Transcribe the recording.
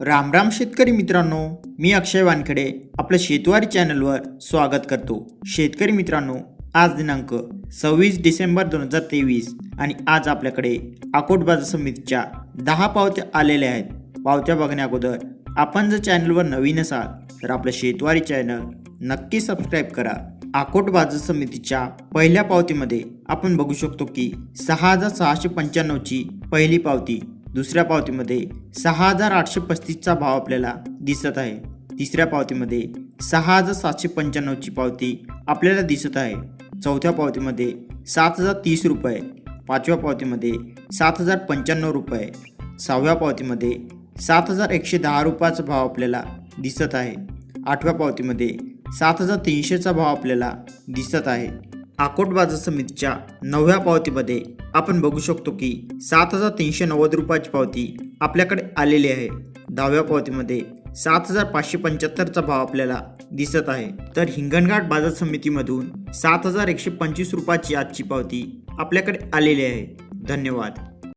राम राम शेतकरी मित्रांनो मी अक्षय वानखेडे आपलं शेतवारी चॅनलवर स्वागत करतो. शेतकरी मित्रांनो आज दिनांक सव्वीस डिसेंबर दोन हजार तेवीस आणि आज आपल्याकडे अकोट बाजार समितीच्या दहा पावत्या आलेल्या आहेत. पावत्या बघण्या अगोदर आपण जर चॅनलवर नवीन असाल तर आपलं शेतवारी चॅनल नक्की सबस्क्राईब करा. आकोट बाजार समितीच्या पहिल्या पावतीमध्ये आपण बघू शकतो की सहा हजार सहाशे पंच्याण्णवची पहिली पावती दुसऱ्या पावतीमध्ये सहा हजार आठशे पस्तीसचा भाव आपल्याला दिसत आहे. तिसऱ्या पावतीमध्ये सहा हजार सातशे पंच्याण्णवची पावती आपल्याला दिसत आहे. चौथ्या पावतीमध्ये सात हजार तीस रुपये. पाचव्या पावतीमध्ये सात हजार पंच्याण्णव रुपये. सहाव्या पावतीमध्ये सात हजार एकशे दहा रुपयाचा भाव आपल्याला दिसत आहे. आठव्या पावतीमध्ये सात हजार तीनशेचा भाव आपल्याला दिसत आहे. आकोट बाजार समितीच्या नवव्या पावतीमध्ये आपण बघू शकतो की सात हजार तीनशे नव्वद रुपयाची पावती आपल्याकडे आलेली आहे. दहाव्या पावतीमध्ये सात हजार पाचशे पंच्याहत्तरचा भाव आपल्याला दिसत आहे. तर हिंगणघाट बाजार समितीमधून सात हजार एकशे पंचवीस रुपयाची आजची पावती आपल्याकडे आलेली आहे. धन्यवाद.